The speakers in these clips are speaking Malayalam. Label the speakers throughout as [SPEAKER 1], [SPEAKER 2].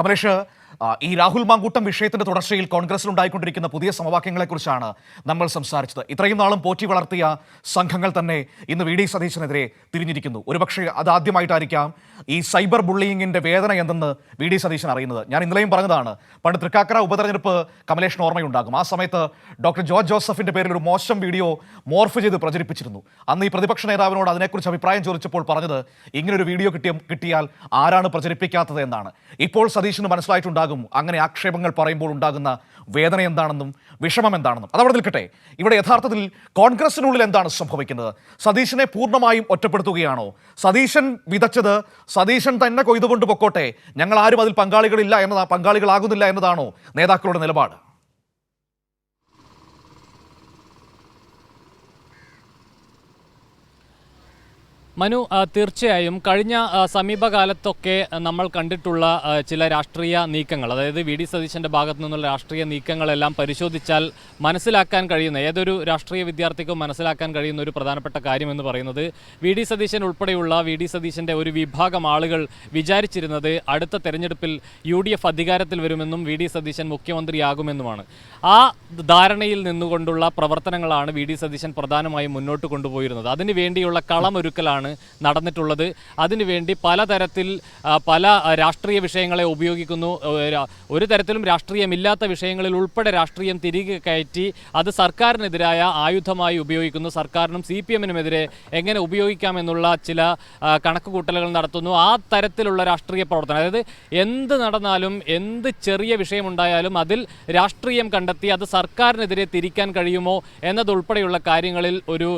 [SPEAKER 1] കമലേഷ് ഈ രാഹുൽ മാങ്കൂട്ടം വിഷയത്തിന്റെ തുടർച്ചയിൽ കോൺഗ്രസിൽ ഉണ്ടായിക്കൊണ്ടിരിക്കുന്ന പുതിയ സമവാക്യങ്ങളെക്കുറിച്ചാണ് നമ്മൾ സംസാരിച്ചത്. ഇത്രയും നാളും പോറ്റി വളർത്തിയ സംഘങ്ങൾ തന്നെ ഇന്ന് വി ഡി സതീശനെതിരെ തിരിഞ്ഞിരിക്കുന്നു. ഒരുപക്ഷെ അതാദ്യമായിട്ടായിരിക്കാം ഈ സൈബർ ബുള്ളിയിങ്ങിന്റെ വേദന എന്തെന്ന് വി ഡി സതീശൻ അറിയുന്നത്. ഞാൻ ഇന്നലെയും പറഞ്ഞതാണ് പണ്ട് തൃക്കാക്കര ഉപതെരഞ്ഞെടുപ്പ് കമലേഷൻ ഓർമ്മയുണ്ടാകും. ആ സമയത്ത് ഡോക്ടർ ജോർജ് ജോസഫിന്റെ പേരിൽ ഒരു മോശം വീഡിയോ മോർഫ് ചെയ്ത് പ്രചരിപ്പിച്ചിരുന്നു. അന്ന് ഈ പ്രതിപക്ഷ നേതാവിനോട് അതിനെക്കുറിച്ച് അഭിപ്രായം ചോദിച്ചപ്പോൾ പറഞ്ഞത് ഇങ്ങനൊരു വീഡിയോ കിട്ടിയ കിട്ടിയാൽ ആരാണ് പ്രചരിപ്പിക്കാത്തത് എന്നാണ്. ഇപ്പോൾ സതീശന് മനസ്സിലായിട്ടുണ്ടാകും അങ്ങനെ ആക്ഷേപങ്ങൾ പറയുമ്പോൾ ഉണ്ടാകുന്ന വേദന എന്താണെന്നും വിഷമം എന്താണെന്നും. അതവിടെ നിൽക്കട്ടെ. ഇവിടെ യഥാർത്ഥത്തിൽ കോൺഗ്രസിനുള്ളിൽ എന്താണ് സംഭവിക്കുന്നത്? സതീശനെ പൂർണമായും ഒറ്റപ്പെടുത്തുകയാണോ? സതീശൻ വിതച്ചത് സതീശൻ തന്നെ കൊയ്തുകൊണ്ട് പൊക്കോട്ടെ. ഞങ്ങൾ ആരും അതിൽ പങ്കാളികളില്ല എന്നതാ പങ്കാളികളാകുന്നില്ല എന്നതാണോ നേതാക്കളുടെ നിലപാട്?
[SPEAKER 2] മനു തീർച്ചയായും കഴിഞ്ഞ സമീപകാലത്തൊക്കെ നമ്മൾ കണ്ടിട്ടുള്ള ചില രാഷ്ട്രീയ നീക്കങ്ങൾ അതായത് വി. ഡി. സതീശന്റെ ഭാഗത്തു നിന്നുള്ള രാഷ്ട്രീയ നീക്കങ്ങളെല്ലാം പരിശോധിച്ചാൽ മനസ്സിലാക്കാൻ കഴിയുന്ന ഏതൊരു രാഷ്ട്രീയ വിദ്യാർത്ഥിക്കും മനസ്സിലാക്കാൻ കഴിയുന്ന ഒരു പ്രധാനപ്പെട്ട കാര്യമെന്ന് പറയുന്നത് വി. ഡി. സതീശൻ ഉൾപ്പെടെയുള്ള വി. ഡി. സതീശന്റെ ഒരു വിഭാഗം ആളുകൾ വിചാരിച്ചിരുന്നത് അടുത്ത തെരഞ്ഞെടുപ്പിൽ യു. ഡി. എഫ് അധികാരത്തിൽ വരുമെന്നും വി. ഡി. സതീശൻ മുഖ്യമന്ത്രിയാകുമെന്നുമാണ്. ആ ധാരണയിൽ നിന്നുകൊണ്ടുള്ള പ്രവർത്തനങ്ങളാണ് വി. ഡി. സതീശൻ പ്രധാനമായും മുന്നോട്ട് കൊണ്ടുപോയിരുന്നത്. അതിനു വേണ്ടിയുള്ള കളമൊരുക്കലാണ് നടന്നിട്ടുള്ളത്. അതിനുവേണ്ടി പലതരത്തിൽ പല രാഷ്ട്രീയ വിഷയങ്ങളെ ഉപയോഗിക്കുന്നു. ഒരു തരത്തിലും രാഷ്ട്രീയമില്ലാത്ത വിഷയങ്ങളിൽ ഉൾപ്പെടെ രാഷ്ട്രീയം തിരികെ കയറ്റി അത് സർക്കാരിനെതിരായ ആയുധമായി ഉപയോഗിക്കുന്നു. സർക്കാരിനും സി പി എമ്മിനുമെതിരെ എങ്ങനെ ഉപയോഗിക്കാമെന്നുള്ള ചില കണക്കുകൂട്ടലുകൾ നടത്തുന്നു. ആ തരത്തിലുള്ള രാഷ്ട്രീയ പ്രവർത്തനം അതായത് എന്ത് നടന്നാലും എന്ത് ചെറിയ വിഷയമുണ്ടായാലും അതിൽ രാഷ്ട്രീയം കണ്ടെത്തി അത് സർക്കാരിനെതിരെ തിരിക്കാൻ കഴിയുമോ എന്നതുൾപ്പെടെയുള്ള കാര്യങ്ങളിൽ ഒരു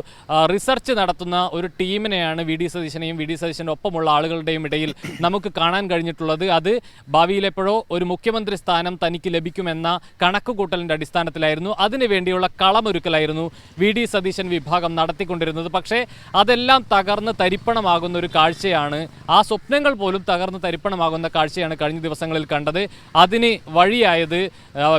[SPEAKER 2] റിസർച്ച് നടത്തുന്ന ഒരു ടീമിനെയാണ് വി ഡി സതീശനെയും വി ഡി സതീശന്റെ ഒപ്പമുള്ള ആളുകളുടെയും ഇടയിൽ നമുക്ക് കാണാൻ കഴിഞ്ഞിട്ടുള്ളത്. അത് ഭാവിയിലെപ്പോഴോ ഒരു മുഖ്യമന്ത്രി സ്ഥാനം തനിക്ക് ലഭിക്കുമെന്ന കണക്കുകൂട്ടലിന്റെ അടിസ്ഥാനത്തിലായിരുന്നു. അതിനുവേണ്ടിയുള്ള കളമൊരുക്കലായിരുന്നു വി ഡി സതീശൻ വിഭാഗം നടത്തിക്കൊണ്ടിരുന്നത്. പക്ഷേ അതെല്ലാം തകർന്ന് തരിപ്പണമാകുന്ന ഒരു കാഴ്ചയാണ് ആ സ്വപ്നങ്ങൾ പോലും തകർന്ന് തരിപ്പണമാകുന്ന കാഴ്ചയാണ് കഴിഞ്ഞ ദിവസങ്ങളിൽ കണ്ടത്. അതിന് വഴിയായത്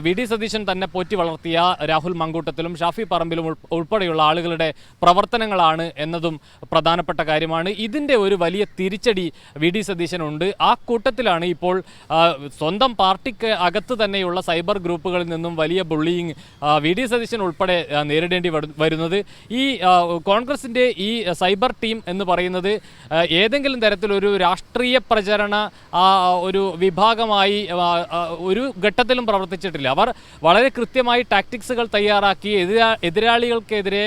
[SPEAKER 2] വി ഡി സതീശൻ തന്നെ പോറ്റി വളർത്തിയ രാഹുൽ മങ്കൂട്ടത്തിലും ഷാഫി പറമ്പിലും ഉൾപ്പെടെയുള്ള ആളുകളുടെ പ്രവർത്തനങ്ങളാണ് എന്നതും പ്രധാനപ്പെട്ട കാര്യമാണ്. ഇതിന്റെ ഒരു വലിയ തിരിച്ചടി വി ഡി സതീശനുണ്ട്. ആ കൂട്ടത്തിലാണ് ഇപ്പോൾ സ്വന്തം പാർട്ടിക്ക് അകത്ത് തന്നെയുള്ള സൈബർ ഗ്രൂപ്പുകളിൽ നിന്നും വലിയ ബുള്ളിയിങ് വി ഡി സതീശൻ ഉൾപ്പെടെ നേരിടേണ്ടി വരുന്നത്. ഈ കോൺഗ്രസിന്റെ ഈ സൈബർ ടീം എന്ന് പറയുന്നത് ഏതെങ്കിലും തരത്തിലൊരു രാഷ്ട്രീയ പ്രചരണ ഒരു വിഭാഗമായി ഒരു ഘട്ടത്തിലും പ്രവർത്തിച്ചിട്ടില്ല. അവർ വളരെ കൃത്യമായി ടാക്ടിക്സുകൾ തയ്യാറാക്കി എതിരാ എതിരാളികൾക്കെതിരെ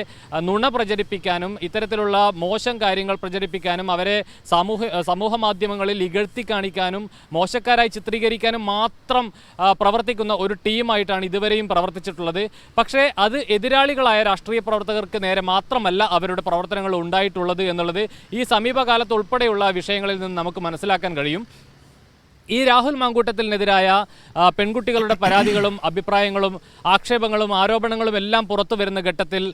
[SPEAKER 2] നുണ പ്രചരിപ്പിക്കാനും ഇത്തരത്തിലുള്ള മോശം കാര്യങ്ങൾ പ്രചരിപ്പിക്കാനും അവരെ സമൂഹ സമൂഹ മാധ്യമങ്ങളിൽ ഇകഴ്ത്തി കാണിക്കാനും മോശക്കാരായി ചിത്രീകരിക്കാനും മാത്രം പ്രവർത്തിക്കുന്ന ഒരു ടീമായിട്ടാണ് ഇതുവരെയും പ്രവർത്തിച്ചിട്ടുള്ളത്. പക്ഷേ അത് എതിരാളികളായ രാഷ്ട്രീയ പ്രവർത്തകർക്ക് നേരെ മാത്രമല്ല അവരുടെ പ്രവർത്തനങ്ങൾ ഉണ്ടായിട്ടുള്ളത് എന്നുള്ളത് ഈ സമീപകാലത്ത് ഉൾപ്പെടെയുള്ള വിഷയങ്ങളിൽ നിന്ന് നമുക്ക് മനസ്സിലാക്കാൻ കഴിയും. ഈ രാഹുൽ മാങ്കൂട്ടത്തിനെതിരായ പെൺകുട്ടികളുടെ പരാതികളും അഭിപ്രായങ്ങളും ആക്ഷേപങ്ങളും ആരോപണങ്ങളും എല്ലാം പുറത്തു വരുന്ന ഘട്ടത്തിൽ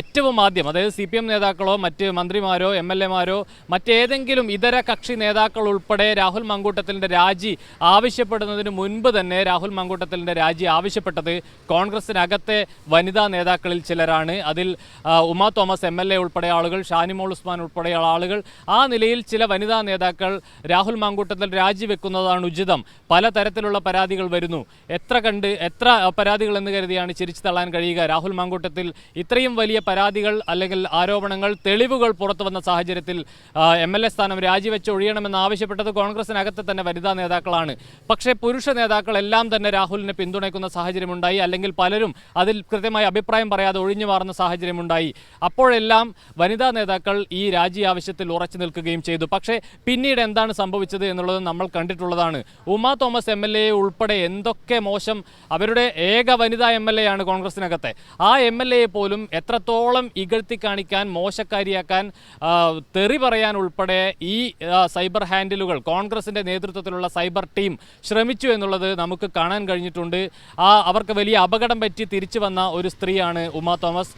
[SPEAKER 2] ഏറ്റവും ആദ്യം അതായത് സി പി എം നേതാക്കളോ മറ്റ് മന്ത്രിമാരോ എം എൽ എമാരോ മറ്റേതെങ്കിലും ഇതര കക്ഷി നേതാക്കൾ ഉൾപ്പെടെ രാഹുൽ മാങ്കൂട്ടത്തിന്റെ രാജി ആവശ്യപ്പെടുന്നതിന് മുൻപ് തന്നെ രാഹുൽ മാങ്കൂട്ടത്തിന്റെ രാജി ആവശ്യപ്പെട്ടത് കോൺഗ്രസിനകത്തെ വനിതാ നേതാക്കളിൽ ചിലരാണ്. അതിൽ Uma Thomas M L A ഉൾപ്പെടെ ആളുകൾ ഷാനിമോൾ ഉസ്മാൻ ഉൾപ്പെടെയുള്ള ആളുകൾ. ആ നിലയിൽ ചില വനിതാ നേതാക്കൾ രാഹുൽ മാങ്കൂട്ടത്തിൽ രാജിവെക്കുന്നതാണ് ഉചിതം. പലതരത്തിലുള്ള പരാതികൾ വരുന്നു. എത്ര കണ്ട് എത്ര പരാതികൾ എന്ന് കരുതിയാണ് ചിരിച്ചു തള്ളാൻ കഴിയുക. രാഹുൽ മാങ്കൂട്ടത്തിൽ ഇത്രയും വലിയ പരാതികൾ അല്ലെങ്കിൽ ആരോപണങ്ങൾ തെളിവുകൾ പുറത്തു വന്ന സാഹചര്യത്തിൽ എം എൽ എ സ്ഥാനം രാജിവെച്ച് ഒഴിയണമെന്ന് ആവശ്യപ്പെട്ടത് കോൺഗ്രസിനകത്ത് തന്നെ വനിതാ നേതാക്കളാണ്. പക്ഷേ പുരുഷ നേതാക്കളെല്ലാം തന്നെ രാഹുലിനെ പിന്തുണയ്ക്കുന്ന സാഹചര്യമുണ്ടായി. അല്ലെങ്കിൽ പലരും അതിൽ കൃത്യമായ അഭിപ്രായം പറയാതെ ഒഴിഞ്ഞു മാറുന്ന സാഹചര്യമുണ്ടായി. അപ്പോഴെല്ലാം വനിതാ നേതാക്കൾ ഈ രാജി ആവശ്യത്തിൽ ഉറച്ചു നിൽക്കുകയും ചെയ്തു. പക്ഷേ പിന്നീട് എന്താണ് സംഭവിച്ചത് എന്നുള്ളത് നമ്മൾ കണ്ടിട്ടുള്ളതാണ് Uma Thomas M L A ഉൾപ്പെടെ എന്തൊക്കെ മോശം അവരുടെ ഏക വനിതാ എം എൽ എ ആണ് കോൺഗ്രസിനകത്തെ. ആ എം എൽ എയെ പോലും എത്രത്തോളം ഇകഴ്ത്തി കാണിക്കാൻ മോശക്കാരിയാക്കാൻ തെറി പറയാൻ ഉൾപ്പെടെ ഈ സൈബർ ഹാൻഡിലുകൾ കോൺഗ്രസിന്റെ നേതൃത്വത്തിലുള്ള സൈബർ ടീം ശ്രമിച്ചു എന്നുള്ളത് നമുക്ക് കാണാൻ കഴിഞ്ഞിട്ടുണ്ട്. ആ അവർക്ക് വലിയ അപകടം പറ്റി തിരിച്ചു വന്ന ഒരു സ്ത്രീയാണ് ഉമ തോമസ്.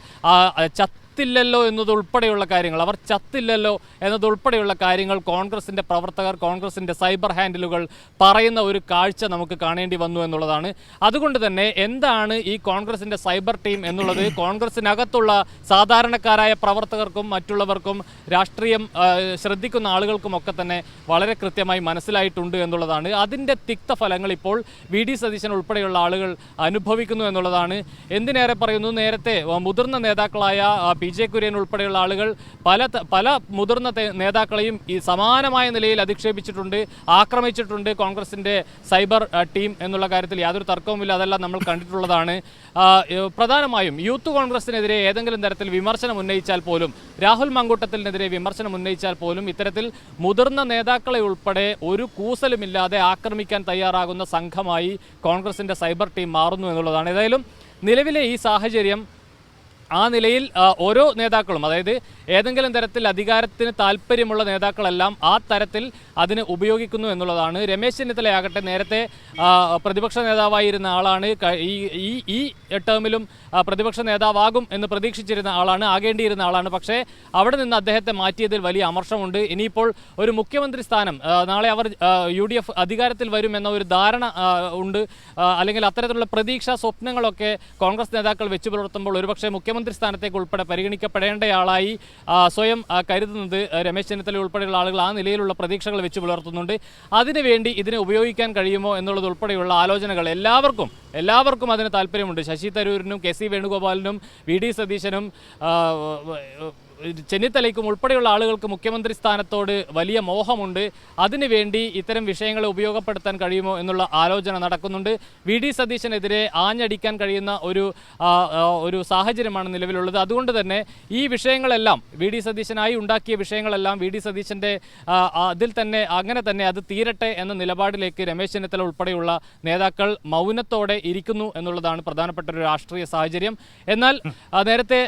[SPEAKER 2] ചത്ത ചത്തില്ലല്ലോ എന്നതുൾപ്പെടെയുള്ള കാര്യങ്ങൾ. അവർ ചത്തില്ലല്ലോ എന്നതുൾപ്പെടെയുള്ള കാര്യങ്ങൾ കോൺഗ്രസിന്റെ പ്രവർത്തകർ കോൺഗ്രസിന്റെ സൈബർ ഹാൻഡിലുകൾ പറയുന്ന ഒരു കാഴ്ച നമുക്ക് കാണേണ്ടി വന്നു എന്നുള്ളതാണ്. അതുകൊണ്ട് തന്നെ എന്താണ് ഈ കോൺഗ്രസിന്റെ സൈബർ ടീം എന്നുള്ളത്? കോൺഗ്രസിനകത്തുള്ള സാധാരണക്കാരായ പ്രവർത്തകർക്കും മറ്റുള്ളവർക്കും രാഷ്ട്രീയം ശ്രദ്ധിക്കുന്ന ആളുകൾക്കുമൊക്കെ തന്നെ വളരെ കൃത്യമായി മനസ്സിലായിട്ടുണ്ട് എന്നുള്ളതാണ്. അതിന്റെ തിക്തഫലങ്ങൾ ഇപ്പോൾ വി. ഡി. സതീശൻ ഉൾപ്പെടെയുള്ള ആളുകൾ അനുഭവിക്കുന്നു എന്നുള്ളതാണ്. എന്തിനേറെ പറയുന്നു? നേരത്തെ മുതിർന്ന നേതാക്കളായ ആ, പി ജെ കുര്യൻ ഉൾപ്പെടെയുള്ള ആളുകൾ പല പല മുതിർന്ന നേതാക്കളെയും ഈ സമാനമായ നിലയിൽ അധിക്ഷേപിച്ചിട്ടുണ്ട് ആക്രമിച്ചിട്ടുണ്ട് കോൺഗ്രസിന്റെ സൈബർ ടീം എന്നുള്ള കാര്യത്തിൽ യാതൊരു തർക്കവുമില്ല. അതെല്ലാം നമ്മൾ കണ്ടിട്ടുള്ളതാണ്. പ്രധാനമായും യൂത്ത് കോൺഗ്രസിനെതിരെ ഏതെങ്കിലും തരത്തിൽ വിമർശനം ഉന്നയിച്ചാൽ പോലും രാഹുൽ മങ്കൂട്ടത്തിനെതിരെ വിമർശനം ഉന്നയിച്ചാൽ പോലും ഇത്തരത്തിൽ മുതിർന്ന നേതാക്കളെ ഉൾപ്പെടെ ഒരു കൂസലുമില്ലാതെ ആക്രമിക്കാൻ തയ്യാറാകുന്ന സംഘമായി കോൺഗ്രസിന്റെ സൈബർ ടീം മാറുന്നു എന്നുള്ളതാണ്. ഏതായാലും നിലവിലെ ഈ സാഹചര്യം ആ നിലയിൽ ഓരോ നേതാക്കളും അതായത് ഏതെങ്കിലും തരത്തിൽ അധികാരത്തിന് താല്പര്യമുള്ള നേതാക്കളെല്ലാം ആ തരത്തിൽ അതിന് ഉപയോഗിക്കുന്നു എന്നുള്ളതാണ്. രമേശ് ചെന്നിത്തലയാകട്ടെ നേരത്തെ പ്രതിപക്ഷ നേതാവായിരുന്ന ആളാണ്. ഈ ഈ ഈ ടേമിലും പ്രതിപക്ഷ നേതാവാകും എന്ന് പ്രതീക്ഷിച്ചിരുന്ന ആളാണ് ആകേണ്ടിയിരുന്ന ആളാണ്. പക്ഷേ അവിടെ നിന്ന് അദ്ദേഹത്തെ മാറ്റിയതിൽ വലിയ അമർഷമുണ്ട്. ഇനിയിപ്പോൾ ഒരു മുഖ്യമന്ത്രി സ്ഥാനം നാളെ അവർ യു ഡി എഫ് അധികാരത്തിൽ വരും എന്ന ഒരു ധാരണ ഉണ്ട്. അല്ലെങ്കിൽ അത്തരത്തിലുള്ള പ്രതീക്ഷ സ്വപ്നങ്ങളൊക്കെ കോൺഗ്രസ് നേതാക്കൾ വെച്ചു പുലർത്തുമ്പോൾ ഒരുപക്ഷെ മുഖ്യമന്ത്രി സ്ഥാനത്തേക്ക് ഉൾപ്പെടെ പരിഗണിക്കപ്പെടേണ്ടയാളായി സ്വയം കരുതുന്നത് രമേശ് ചെന്നിത്തല ഉൾപ്പെടെയുള്ള ആളുകൾ ആ നിലയിലുള്ള പ്രതീക്ഷകൾ വെച്ച് പുലർത്തുന്നുണ്ട്. അതിനുവേണ്ടി ഇതിനെ ഉപയോഗിക്കാൻ കഴിയുമോ എന്നുള്ളത് ഉൾപ്പെടെയുള്ള ആലോചനകൾ എല്ലാവർക്കും എല്ലാവർക്കും അതിന് താല്പര്യമുണ്ട്. ശശി തരൂരിനും കെ സി വേണുഗോപാലിനും വി ഡി സതീശനും ചെന്നിത്തലയ്ക്കും ഉൾപ്പെടെയുള്ള ആളുകൾക്ക് മുഖ്യമന്ത്രി സ്ഥാനത്തോട് വലിയ മോഹമുണ്ട്. അതിനുവേണ്ടി ഇത്തരം വിഷയങ്ങളെ ഉപയോഗപ്പെടുത്താൻ കഴിയുമോ എന്നുള്ള ആലോചന നടക്കുന്നുണ്ട്. വി ഡി സതീശനെതിരെ ആഞ്ഞടിക്കാൻ കഴിയുന്ന ഒരു ഒരു സാഹചര്യമാണ് നിലവിലുള്ളത്. അതുകൊണ്ട് തന്നെ ഈ വിഷയങ്ങളെല്ലാം വി ഡി സതീശനായി ഉണ്ടാക്കിയ വിഷയങ്ങളെല്ലാം വി ഡി സതീശന്റെ അതിൽ തന്നെ അങ്ങനെ തന്നെ അത് തീരട്ടെ എന്ന നിലപാടിലേക്ക് രമേശ് ചെന്നിത്തല ഉൾപ്പെടെയുള്ള നേതാക്കൾ മൗനത്തോടെ ഇരിക്കുന്നു എന്നുള്ളതാണ് പ്രധാനപ്പെട്ട ഒരു രാഷ്ട്രീയ സാഹചര്യം. എന്നാൽ നേരത്തെ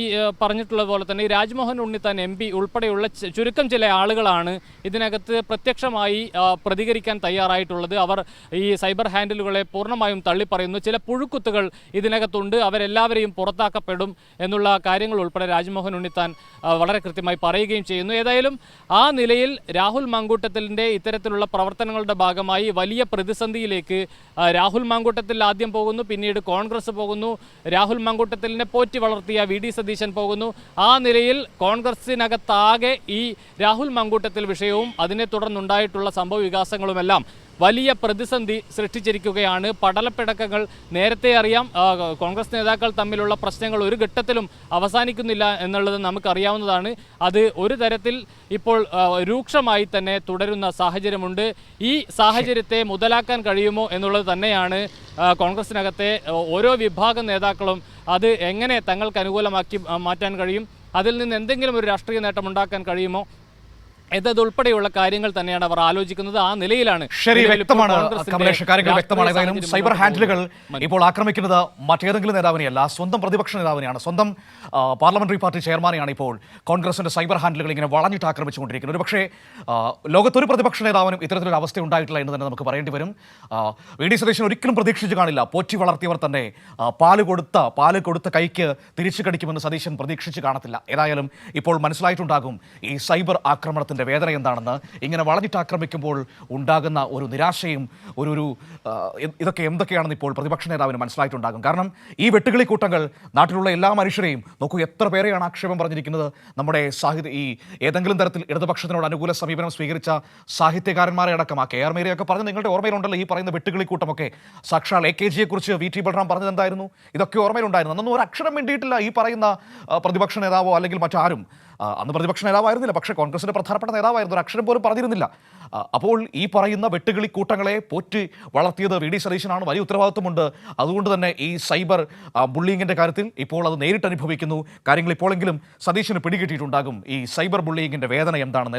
[SPEAKER 2] ഈ പറഞ്ഞിട്ടുള്ള പോലെ തന്നെ രാജ്മോഹൻ ഉണ്ണിത്താൻ എം പി ഉൾപ്പെടെയുള്ള ചുരുക്കം ചില ആളുകളാണ് ഇതിനകത്ത് പ്രത്യക്ഷമായി പ്രതികരിക്കാൻ തയ്യാറായിട്ടുള്ളത്. അവർ ഈ സൈബർ ഹാൻഡിലുകളെ പൂർണമായും തള്ളിപ്പറയുന്നു. ചില പുഴുക്കുത്തുകൾ ഇതിനകത്തുണ്ട്. അവരെല്ലാവരെയും പുറത്താക്കപ്പെടും എന്നുള്ള കാര്യങ്ങൾ ഉൾപ്പെടെ രാജ്മോഹൻ ഉണ്ണിത്താൻ വളരെ കൃത്യമായി പറയുകയും ചെയ്യുന്നു. ഏതായാലും ആ നിലയിൽ രാഹുൽ മാങ്കൂട്ടത്തിലിന്റെ ഇത്തരത്തിലുള്ള പ്രവർത്തനങ്ങളുടെ ഭാഗമായി വലിയ പ്രതിസന്ധിയിലേക്ക് രാഹുൽ മാങ്കൂട്ടത്തിൽ ആദ്യം പോകുന്നു പിന്നീട് കോൺഗ്രസ് പോകുന്നു. രാഹുൽ മാങ്കൂട്ടത്തിലിനെ പോറ്റി വളർത്തിയ വി. ഡി. സതീശൻ പോകുന്നു. ആ നിലയിൽ കോൺഗ്രസിനകത്താകെ ഈ രാഹുൽ മങ്കൂട്ടത്തിൽ വിഷയവും അതിനെ തുടർന്നുണ്ടായിട്ടുള്ള സംഭവ വികാസങ്ങളുമെല്ലാം വലിയ പ്രതിസന്ധി സൃഷ്ടിച്ചിരിക്കുകയാണ്. പടലപ്പിടക്കങ്ങൾ നേരത്തെ അറിയാം. കോൺഗ്രസ് നേതാക്കൾ തമ്മിലുള്ള പ്രശ്നങ്ങൾ ഒരു ഘട്ടത്തിലും അവസാനിക്കുന്നില്ല എന്നുള്ളത് നമുക്കറിയാവുന്നതാണ്. അത് ഒരു തരത്തിൽ ഇപ്പോൾ രൂക്ഷമായി തന്നെ തുടരുന്ന സാഹചര്യമുണ്ട്. ഈ സാഹചര്യത്തെ മുതലാക്കാൻ കഴിയുമോ എന്നുള്ളത് തന്നെയാണ് കോൺഗ്രസിനകത്തെ ഓരോ വിഭാഗം നേതാക്കളും അത് എങ്ങനെ തങ്ങൾക്ക് അനുകൂലമാക്കി മാറ്റാൻ കഴിയും. അതിൽ നിന്ന് എന്തെങ്കിലും ഒരു രാഷ്ട്രീയ നേട്ടം ഉണ്ടാക്കാൻ കഴിയുമോ? എന്നതുൾപ്പെടെയുള്ള കാര്യങ്ങൾ തന്നെയാണ് അവർ ആലോചിക്കുന്നത്. ആ നിലയിലാണ്
[SPEAKER 1] ശരി വ്യക്തമാണ്. കമലേഷ് കാര്യങ്ങൾ വ്യക്തമാണ്. ഏതായാലും സൈബർ ഹാൻഡിലുകൾ ഇപ്പോൾ ആക്രമിക്കുന്നത് മറ്റേതെങ്കിലും നേതാവിനെയല്ല സ്വന്തം പ്രതിപക്ഷ നേതാവിനെയാണ്. സ്വന്തം പാർലമെന്ററി പാർട്ടി ചെയർമാനെയാണ് ഇപ്പോൾ കോൺഗ്രസിന്റെ സൈബർ ഹാൻഡിലുകൾ ഇങ്ങനെ വളഞ്ഞിട്ട് ആക്രമിച്ചുകൊണ്ടിരിക്കുന്നത്. ഒരു പക്ഷേ ലോകത്തൊരു പ്രതിപക്ഷ നേതാവിനും ഇത്തരത്തിലൊരു അവസ്ഥ ഉണ്ടായിട്ടില്ല എന്ന് തന്നെ നമുക്ക് പറയേണ്ടി വരും. വി ഡി സതീശൻ ഒരിക്കലും പ്രതീക്ഷിച്ചു കാണില്ല. പോറ്റി വളർത്തിയവർ തന്നെ പാൽ കൊടുത്ത പാൽ കൊടുത്ത കൈക്ക് തിരിച്ചു കടിക്കുമെന്ന് സതീശൻ പ്രതീക്ഷിച്ച് കാണത്തില്ല. ഏതായാലും ഇപ്പോൾ മനസ്സിലായിട്ടുണ്ടാകും ഈ സൈബർ ആക്രമണത്തിന്റെ വേദന എന്താണെന്ന് ഇങ്ങനെ വളഞ്ഞിട്ട് ആക്രമിക്കുമ്പോൾ ഉണ്ടാകുന്ന ഒരു നിരാശയും ഒരു ഒരു ഇതൊക്കെ എന്തൊക്കെയാണെന്ന് ഇപ്പോൾ പ്രതിപക്ഷ നേതാവിന് മനസ്സിലായിട്ടുണ്ടാകും. കാരണം ഈ വെട്ടുകിളി കൂട്ടങ്ങൾ നാട്ടിലുള്ള എല്ലാ മനുഷ്യരെയും നോക്കൂ എത്ര പേരെയാണ് ആക്ഷേപം പറഞ്ഞിരിക്കുന്നത്. നമ്മുടെ സാഹിത്യ ഈ ഏതെങ്കിലും തരത്തിൽ ഇടതുപക്ഷത്തിനോട് അനുകൂല സമീപനം സ്വീകരിച്ച സാഹിത്യകാരന്മാരെ അടക്കം ആ കെ ആർ മേരിയൊക്കെ പറഞ്ഞ് നിങ്ങളുടെ ഓർമ്മയിലുണ്ടല്ലോ ഈ പറയുന്ന വെട്ടുകിളി കൂട്ടമൊക്കെ. സാക്ഷാൽ എ കെ ജിയെ കുറിച്ച് വി ടി ബൽറാം പറഞ്ഞത് എന്തായിരുന്നു? ഇതൊക്കെ ഓർമ്മയിലുണ്ടായിരുന്നു. അന്നൊന്നും ഒരു അക്ഷരം വേണ്ടിയിട്ടില്ല ഈ പറയുന്ന പ്രതിപക്ഷ നേതാവോ അല്ലെങ്കിൽ മറ്റാരും. അന്ന് പ്രതിപക്ഷ നേതാവായിരുന്നില്ല. പക്ഷേ കോൺഗ്രസിന്റെ പ്രധാനപ്പെട്ട നേതാവായിരുന്നു. ഒരു അക്ഷരം പോലും പറഞ്ഞിരുന്നില്ല. അപ്പോൾ ഈ പറയുന്ന വെട്ടുകിളി കൂട്ടങ്ങളെ പോറ്റ് വളർത്തിയത് വി ഡി സതീശനാണ്. വലിയ ഉത്തരവാദിത്വമുണ്ട്. അതുകൊണ്ട് തന്നെ ഈ സൈബർ ബുള്ളിങ്ങിന്റെ കാര്യത്തിൽ ഇപ്പോൾ അത് നേരിട്ട് അനുഭവിക്കുന്നു കാര്യങ്ങൾ ഇപ്പോഴെങ്കിലും സതീശന് പിടികിട്ടിയിട്ടുണ്ടാകും. ഈ സൈബർ ബുള്ളിങ്ങിന്റെ വേദന എന്താണെന്ന്